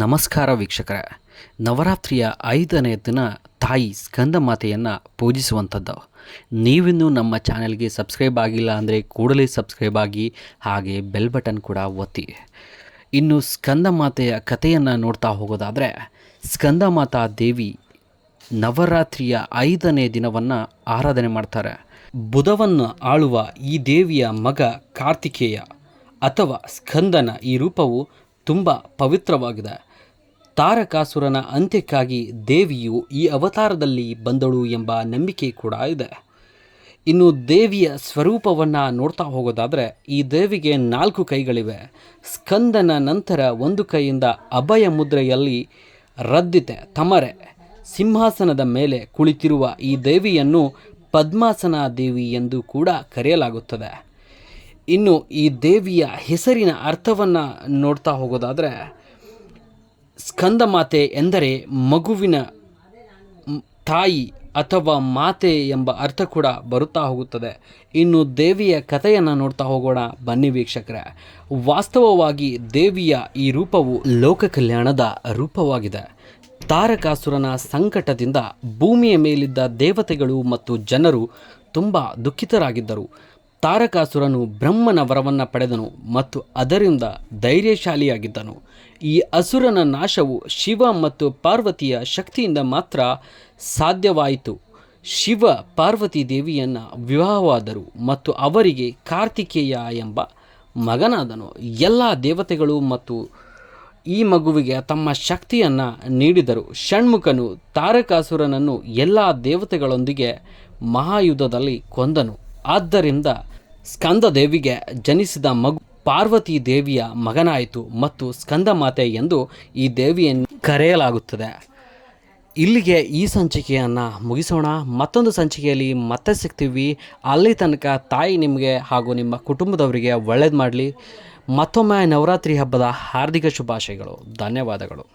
ನಮಸ್ಕಾರ ವೀಕ್ಷಕರ. ನವರಾತ್ರಿಯ ಐದನೇ ದಿನ ತಾಯಿ ಸ್ಕಂದ ಮಾತೆಯನ್ನು ಪೂಜಿಸುವಂಥದ್ದು. ನೀವಿನ್ನೂ ನಮ್ಮ ಚಾನೆಲ್ಗೆ ಸಬ್ಸ್ಕ್ರೈಬ್ ಆಗಿಲ್ಲ ಅಂದರೆ ಕೂಡಲೇ ಸಬ್ಸ್ಕ್ರೈಬ್ ಆಗಿ, ಹಾಗೆ ಬೆಲ್ ಬಟನ್ ಕೂಡ ಒತ್ತಿ. ಇನ್ನು ಸ್ಕಂದ ಮಾತೆಯ ಕಥೆಯನ್ನು ನೋಡ್ತಾ ಹೋಗೋದಾದರೆ, ಸ್ಕಂದ ಮಾತಾ ದೇವಿ ನವರಾತ್ರಿಯ ಐದನೇ ದಿನವನ್ನು ಆರಾಧನೆ ಮಾಡ್ತಾರೆ. ಬುಧವನ್ನು ಆಳುವ ಈ ದೇವಿಯ ಮಗ ಕಾರ್ತಿಕೇಯ ಅಥವಾ ಸ್ಕಂದನ ಈ ರೂಪವು ತುಂಬ ಪವಿತ್ರವಾಗಿದೆ. ತಾರಕಾಸುರನ ಅಂತ್ಯಕ್ಕಾಗಿ ದೇವಿಯು ಈ ಅವತಾರದಲ್ಲಿ ಬಂದಳು ಎಂಬ ನಂಬಿಕೆ ಕೂಡ ಇದೆ. ಇನ್ನು ದೇವಿಯ ಸ್ವರೂಪವನ್ನು ನೋಡ್ತಾ ಹೋಗೋದಾದರೆ, ಈ ದೇವಿಗೆ ನಾಲ್ಕು ಕೈಗಳಿವೆ. ಸ್ಕಂದನ ನಂತರ ಒಂದು ಕೈಯಿಂದ ಅಭಯ ಮುದ್ರೆಯಲ್ಲಿ ರದ್ದಿತೆ, ತಮರೆ. ಸಿಂಹಾಸನದ ಮೇಲೆ ಕುಳಿತಿರುವ ಈ ದೇವಿಯನ್ನು ಪದ್ಮಾಸನ ದೇವಿ ಎಂದು ಕೂಡ ಕರೆಯಲಾಗುತ್ತದೆ. ಇನ್ನು ಈ ದೇವಿಯ ಹೆಸರಿನ ಅರ್ಥವನ್ನು ನೋಡ್ತಾ ಹೋಗೋದಾದರೆ ಸ್ಕಂದ ಮಾತೆ ಎಂದರೆ ಮಗುವಿನ ತಾಯಿ ಅಥವಾ ಮಾತೆ ಎಂಬ ಅರ್ಥ ಕೂಡ ಬರುತ್ತಾ ಹೋಗುತ್ತದೆ. ಇನ್ನು ದೇವಿಯ ಕಥೆಯನ್ನು ನೋಡ್ತಾ ಹೋಗೋಣ. ಬನ್ನಿ ವೀಕ್ಷಕರೇ. ವಾಸ್ತವವಾಗಿ ದೇವಿಯ ಈ ರೂಪವು ಲೋಕ ಕಲ್ಯಾಣದ ರೂಪವಾಗಿದೆ. ತಾರಕಾಸುರನ ಸಂಕಟದಿಂದ ಭೂಮಿಯ ಮೇಲಿದ್ದ ದೇವತೆಗಳು ಮತ್ತು ಜನರು ತುಂಬ ದುಃಖಿತರಾಗಿದ್ದರು. ತಾರಕಾಸುರನು ಬ್ರಹ್ಮನ ವರವನ್ನು ಪಡೆದನು ಮತ್ತು ಅದರಿಂದ ಧೈರ್ಯಶಾಲಿಯಾಗಿದ್ದನು. ಈ ಅಸುರನ ನಾಶವು ಶಿವ ಮತ್ತು ಪಾರ್ವತಿಯ ಶಕ್ತಿಯಿಂದ ಮಾತ್ರ ಸಾಧ್ಯವಾಯಿತು. ಶಿವ ಪಾರ್ವತಿ ದೇವಿಯನ್ನು ವಿವಾಹವಾದರು ಮತ್ತು ಅವರಿಗೆ ಕಾರ್ತಿಕೇಯ ಎಂಬ ಮಗನಾದನು. ಎಲ್ಲ ದೇವತೆಗಳು ಮತ್ತು ಈ ಮಗುವಿಗೆ ತಮ್ಮ ಶಕ್ತಿಯನ್ನು ನೀಡಿದರು. ಷಣ್ಮುಖನು ತಾರಕಾಸುರನನ್ನು ಎಲ್ಲ ದೇವತೆಗಳೊಂದಿಗೆ ಮಹಾಯುದ್ಧದಲ್ಲಿ ಕೊಂದನು. ಆದ್ದರಿಂದ ಸ್ಕಂದ ದೇವಿಗೆ ಜನಿಸಿದ ಮಗು ಪಾರ್ವತಿ ದೇವಿಯ ಮಗನಾಯಿತು ಮತ್ತು ಸ್ಕಂದ ಮಾತೆ ಎಂದು ಈ ದೇವಿಯನ್ನು ಕರೆಯಲಾಗುತ್ತದೆ. ಇಲ್ಲಿಗೆ ಈ ಸಂಚಿಕೆಯನ್ನು ಮುಗಿಸೋಣ. ಮತ್ತೊಂದು ಸಂಚಿಕೆಯಲ್ಲಿ ಮತ್ತೆ ಸಿಗ್ತೀವಿ. ಅಲ್ಲಿ ತನಕ ತಾಯಿ ನಿಮಗೆ ಹಾಗೂ ನಿಮ್ಮ ಕುಟುಂಬದವರಿಗೆ ಒಳ್ಳೇದು ಮಾಡಲಿ. ಮತ್ತೊಮ್ಮೆ ನವರಾತ್ರಿ ಹಬ್ಬದ ಹಾರ್ದಿಕ ಶುಭಾಶಯಗಳು. ಧನ್ಯವಾದಗಳು.